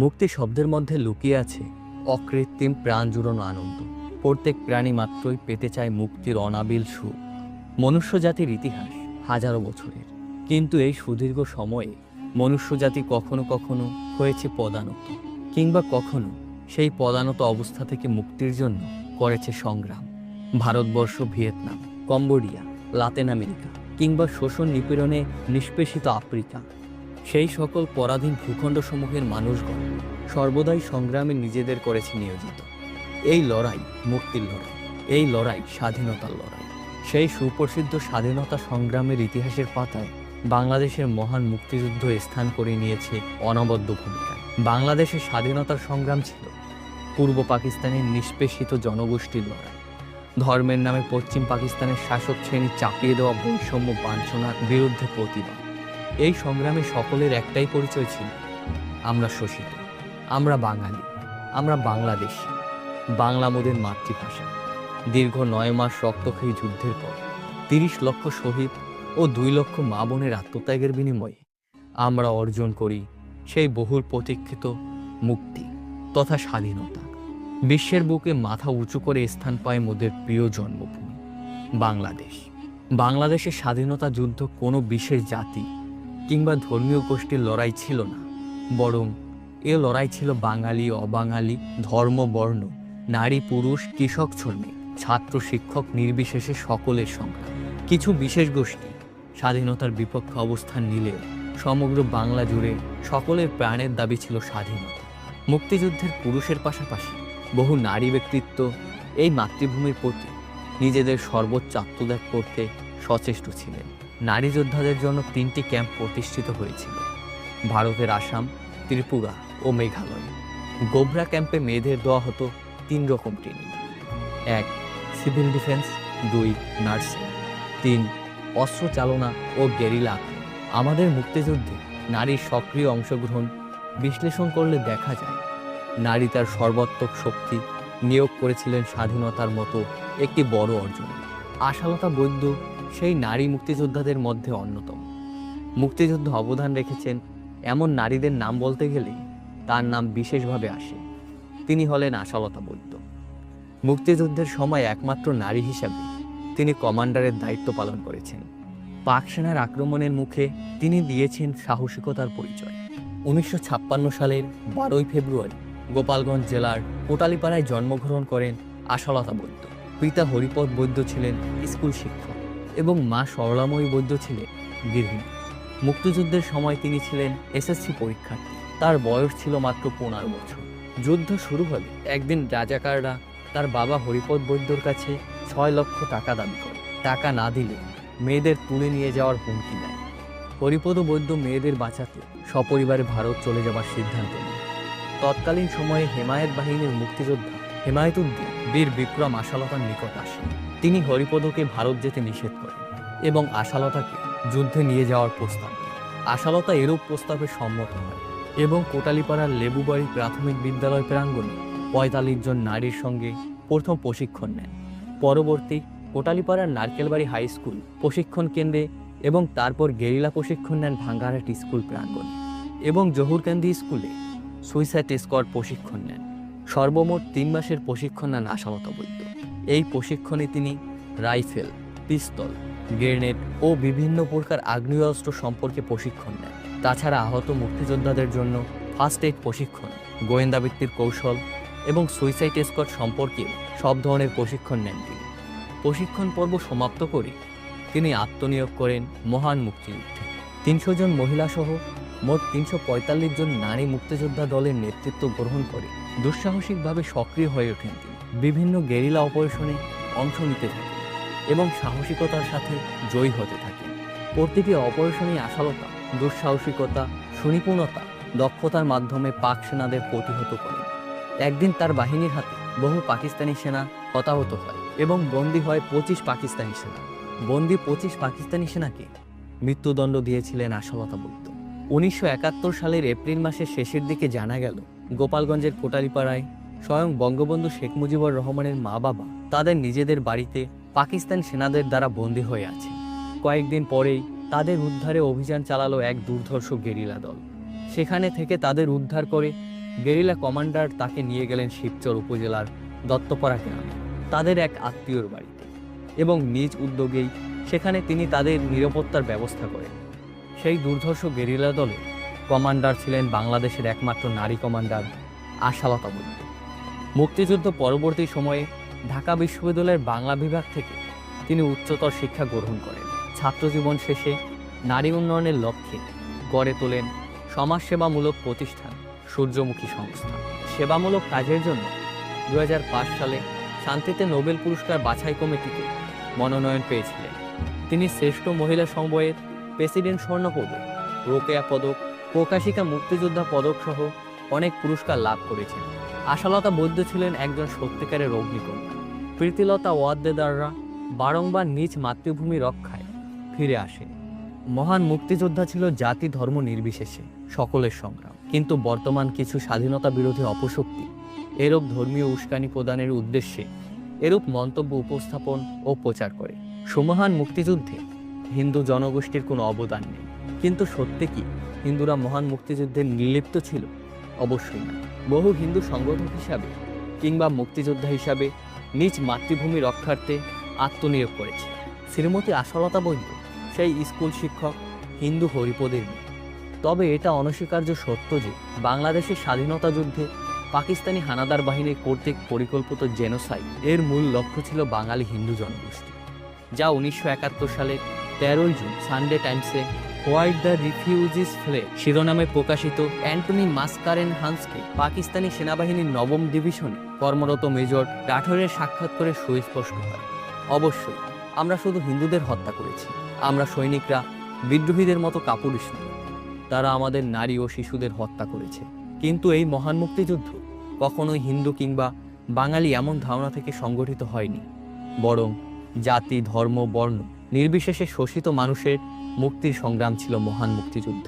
মুক্তি শব্দের মধ্যে লুকিয়ে আছে অকৃত্রিম প্রাণ জুড়ানো আনন্দ। প্রত্যেক প্রাণী মাত্রই পেতে চায় মুক্তির অনাবিল সুখ। মনুষ্য জাতির ইতিহাস হাজারো বছরের। কিন্তু এই সুদীর্ঘ সময়ে মনুষ্য জাতি কখনো কখনো হয়েছে পদানত, কিংবা কখনো সেই পদানত অবস্থা থেকে মুক্তির জন্য করেছে সংগ্রাম। Bharatvarsha Vietnam, Cambodia, Latin America, কিংবা শোষণ নিপীড়নে নিষ্পেষিত আফ্রিকা। সেই সকল পরাধীন ভূখণ্ডসমূহের মানুষগণ সর্বদাই সংগ্রামে নিজেদের করেছে নিয়োজিত। এই লড়াই মুক্তির লড়াই, এই লড়াই স্বাধীনতার লড়াই। সেই সুপ্রসিদ্ধ স্বাধীনতা সংগ্রামের ইতিহাসের পাতায় বাংলাদেশের মহান মুক্তিযুদ্ধ স্থান করে নিয়েছে অনবদ্য ভূমিকা। বাংলাদেশের স্বাধীনতার সংগ্রাম ছিল পূর্ব পাকিস্তানের নিষ্পেষিত জনগোষ্ঠীর লড়াই। ধর্মের নামে পশ্চিম পাকিস্তানের শাসক শ্রেণি চাপিয়ে দেওয়া বৈষম্য বাঞ্ছনার বিরুদ্ধে প্রতিবাদ। এই সংগ্রামে সকলের একটাই পরিচয় ছিল। আমরা শোষিত, আমরা বাঙালি, আমরা বাংলাদেশি, বাংলা মোদের মাতৃভাষা। দীর্ঘ নয় মাস রক্তক্ষয়ী যুদ্ধের পর তিরিশ লক্ষ শহীদ ও দুই লক্ষ মা বোনের আত্মত্যাগের বিনিময়ে আমরা অর্জন করি সেই বহুল প্রতীক্ষিত মুক্তি তথা স্বাধীনতা। বিশ্বের বুকে মাথা উঁচু করে স্থান পায় মোদের প্রিয় জন্মভূমি, বাংলাদেশ। বাংলাদেশের স্বাধীনতা যুদ্ধ কোনো বিশেষ জাতি কিংবা ধর্মীয় গোষ্ঠীর লড়াই ছিল না, বরং এ লড়াই ছিল বাঙালি, অবাঙালি ধর্ম বর্ণ নারী, পুরুষ, কৃষক, শ্রমিক, ছাত্র, শিক্ষক, নির্বিশেষে সকলের সংগ্রাম কিছু বিশেষ গোষ্ঠী স্বাধীনতার বিপক্ষে অবস্থান নিলেও সমগ্র বাংলা জুড়ে সকলের প্রাণের দাবি ছিল স্বাধীনতা। মুক্তিযুদ্ধের পুরুষের পাশাপাশি বহু নারী ব্যক্তিত্ব এই মাতৃভূমির প্রতি নিজেদের সর্বোচ্চ আত্মত্যাগ করতে সচেষ্ট ছিলেন। নারী যোদ্ধাদের জন্য তিনটি ক্যাম্প প্রতিষ্ঠিত হয়েছিল। ভারতের আসাম, ত্রিপুরা ও মেঘালয়। গোবরা ক্যাম্পে মেয়েদের দেওয়া হতো তিন রকম ট্রেনিং এক সিভিল ডিফেন্স দুই নার্সিং তিন, অস্ত্র চালনা ও গেরিলা আমাদের মুক্তিযুদ্ধে নারীর সক্রিয় অংশগ্রহণ বিশ্লেষণ করলে দেখা যায়, নারী তার সর্বাত্মক শক্তি নিয়োগ করেছিলেন স্বাধীনতার মতো একটি বড় অর্জন। আশালতা বৈদ্য সেই নারী মুক্তিযোদ্ধাদের মধ্যে অন্যতম। মুক্তিযুদ্ধ অবদান রেখেছেন এমন নারীদের নাম বলতে গেলে তার নাম বিশেষভাবে আসে। তিনি হলেন আশালতা বৈদ্য। মুক্তিযুদ্ধের সময় একমাত্র নারী হিসাবে তিনি কমান্ডারের দায়িত্ব পালন করেছেন। পাক সেনার আক্রমণের মুখে তিনি দিয়েছেন সাহসিকতার পরিচয়। উনিশশো ছাপ্পান্ন সালের বারোই ফেব্রুয়ারি গোপালগঞ্জ জেলার কোটালীপাড়ায় জন্মগ্রহণ করেন আশালতা বৈদ্য। পিতা হরিপদ বৈদ্য ছিলেন স্কুল শিক্ষক। এবং মা সরলাময়ী বৈদ্য ছিলেন গৃহিণী। মুক্তিযুদ্ধের সময় তিনি ছিলেন এসএসসি পরীক্ষার্থী। তার বয়স ছিল মাত্র পনেরো বছর। যুদ্ধ শুরু হলে একদিন রাজাকাররা তার বাবা হরিপদ বৈদ্যর কাছে ছয় লক্ষ টাকা দাবি করে। টাকা না দিলে মেয়েদের তুলে নিয়ে যাওয়ার হুমকি দেয়। হরিপদ বৈদ্য মেয়েদের বাঁচাতে সপরিবারে ভারত চলে যাবার সিদ্ধান্ত নেয়। তৎকালীন সময়ে হেমায়েত বাহিনীর মুক্তিযোদ্ধা হেমায়েতুদ্দিন, বীর বিক্রম আশালতার নিকট আসেন তিনি হরিপদকে ভারত যেতে নিষেধ করেন এবং আশালতাকে যুদ্ধে নিয়ে যাওয়ার প্রস্তাব দেন। আশালতা এরূপ প্রস্তাবে সম্মত হয় এবং কোটালিপাড়ার লেবুবাড়ি প্রাথমিক বিদ্যালয় প্রাঙ্গণে পঁয়তাল্লিশ জন নারীর সঙ্গে প্রথম প্রশিক্ষণ নেন। পরবর্তী কোটালীপাড়ার নারকেলবাড়ি হাই স্কুল প্রশিক্ষণ কেন্দ্রে এবং তারপর গেরিলা প্রশিক্ষণ নেন ভাঙ্গারহাট স্কুল প্রাঙ্গণে এবং জহুরকান্দি স্কুলে সুইসাইড স্কোয়াড প্রশিক্ষণ নেন। সর্বমোট তিন মাসের প্রশিক্ষণ নেন আশালতা বৈদ্য। এই প্রশিক্ষণে তিনি রাইফেল, পিস্তল, গ্রেনেড ও বিভিন্ন প্রকার আগ্নেয়াস্ত্র সম্পর্কে প্রশিক্ষণ নেন। তাছাড়া আহত মুক্তিযোদ্ধাদের জন্য ফার্স্ট এইড প্রশিক্ষণ গোয়েন্দাবৃত্তির কৌশল এবং সুইসাইড স্কোয়াড সম্পর্কে সব ধরনের প্রশিক্ষণ নেন তিনি। প্রশিক্ষণ পর্ব সমাপ্ত করে তিনি আত্মনিয়োগ করেন মহান মুক্তিযুদ্ধে। তিনশো জন মহিলাসহ মোট তিনশো পঁয়তাল্লিশ জন নারী মুক্তিযোদ্ধা দলের নেতৃত্ব গ্রহণ করে। দুঃসাহসিকভাবে সক্রিয় হয়ে ওঠেন তিনি। বিভিন্ন গেরিলা অপারেশনে অংশ নিতে থাকেন এবং সাহসিকতার সাথে জয়ী হতে থাকেন। প্রতিটি অপারেশনে আশালতা, দুঃসাহসিকতা, সুনিপুণতা, দক্ষতার মাধ্যমে পাক সেনাদের প্রতিহত করেন একদিন তার বাহিনীর হাতে বহু পাকিস্তানি সেনা হতাহত হয় এবং বন্দী হয় পঁচিশ পাকিস্তানি সেনা। বন্দী পঁচিশ পাকিস্তানি সেনাকে মৃত্যুদণ্ড দিয়েছিলেন আশালতা বৈদ্য উনিশশো একাত্তর সালের এপ্রিল মাসের শেষের দিকে জানা গেল, গোপালগঞ্জের কোটালীপাড়ায় স্বয়ং বঙ্গবন্ধু শেখ মুজিবুর রহমানের মা বাবা তাদের নিজেদের বাড়িতে পাকিস্তান সেনাদের দ্বারা বন্দী হয়ে আছে। কয়েকদিন পরেই তাদের উদ্ধারে অভিযান চালালো এক দুর্ধর্ষ গেরিলা দল। সেখানে থেকে তাদের উদ্ধার করে গেরিলা কমান্ডার তাকে নিয়ে গেলেন শিবচর উপজেলার দত্তপাড়া গ্রামে, তাদের এক আত্মীয়র বাড়িতে এবং নিজ উদ্যোগেই সেখানে তিনি তাদের নিরাপত্তার ব্যবস্থা করেন। সেই দুর্ধর্ষ গেরিলা দলে কমান্ডার ছিলেন বাংলাদেশের একমাত্র নারী কমান্ডার আশালতা বৈদ্য মুক্তিযুদ্ধ পরবর্তী সময়ে ঢাকা বিশ্ববিদ্যালয়ের বাংলা বিভাগ থেকে তিনি উচ্চতর শিক্ষা গ্রহণ করেন। ছাত্রজীবন শেষে নারী উন্নয়নের লক্ষ্যে গড়ে তোলেন সমাজসেবামূলক প্রতিষ্ঠান সূর্যমুখী সংস্থা। সেবামূলক কাজের জন্য দু হাজার পাঁচ সালে শান্তিতে নোবেল পুরস্কার বাছাই কমিটিতে মনোনয়ন পেয়েছিলেন। তিনি শ্রেষ্ঠ মহিলা সমবয়ের প্রেসিডেন্ট স্বর্ণ পদক, রোকেয়া পদক, প্রকাশিকা মুক্তিযোদ্ধা পদক সহ অনেক পুরস্কার লাভ করেছেন। আশালতা বৈদ্য ছিলেন একজন সত্যিকারের অগ্নিকন্যা। প্রীতিলতা ওয়াদ্দেদাররা বারংবার নিজ মাতৃভূমি রক্ষায় ফিরে আসে। মহান মুক্তিযোদ্ধা ছিল জাতি ধর্ম নির্বিশেষে, সকলের সংগ্রাম। কিন্তু বর্তমান কিছু স্বাধীনতা বিরোধী অপশক্তি এরূপ ধর্মীয় উস্কানি প্রদানের উদ্দেশ্যে এরূপ মন্তব্য উপস্থাপন ও প্রচার করে। সুমহান মুক্তিযুদ্ধে হিন্দু জনগোষ্ঠীর কোনো অবদান নেই। কিন্তু সত্যি কি, হিন্দুরা মহান মুক্তিযুদ্ধে নির্লিপ্ত ছিল? অবশ্যই না। বহু হিন্দু সংগঠক হিসাবে কিংবা মুক্তিযোদ্ধা হিসাবে নিজ মাতৃভূমি রক্ষার্থে আত্মনিয়োগ করেছে। শ্রীমতী আশালতা বৈদ্য, সেই স্কুল শিক্ষক, হিন্দু হরিপদের মেয়ে। তবে এটা অনস্বীকার্য সত্য যে বাংলাদেশের স্বাধীনতা যুদ্ধে পাকিস্তানি হানাদার বাহিনীর কর্তৃক পরিকল্পিত জেনোসাইড এর মূল লক্ষ্য ছিল বাঙালি হিন্দু জনগোষ্ঠী, যা উনিশশো সালের তেরোই June Sunday Times why the refugees flee, শিরোনামে প্রকাশিত অ্যান্টনি মাস্কারেন হান্সকে পাকিস্তানি সেনাবাহিনীর নবম ডিভিশনে কর্মরত মেজর রাঠোরের সাক্ষাৎ করে সুস্পষ্ট হয়। অবশ্যই, আমরা শুধু হিন্দুদের হত্যা করেছি। আমরা সৈনিকরা বিদ্রোহীদের মতো কাপুরুষ তারা আমাদের নারী ও শিশুদের হত্যা করেছে। কিন্তু এই মহান মুক্তিযুদ্ধ কখনোই হিন্দু কিংবা বাঙালি এমন ধারণা থেকে সংগঠিত হয়নি। বরং জাতি, ধর্ম, বর্ণ নির্বিশেষে শোষিত মানুষের মুক্তির সংগ্রাম ছিল মহান মুক্তিযুদ্ধ।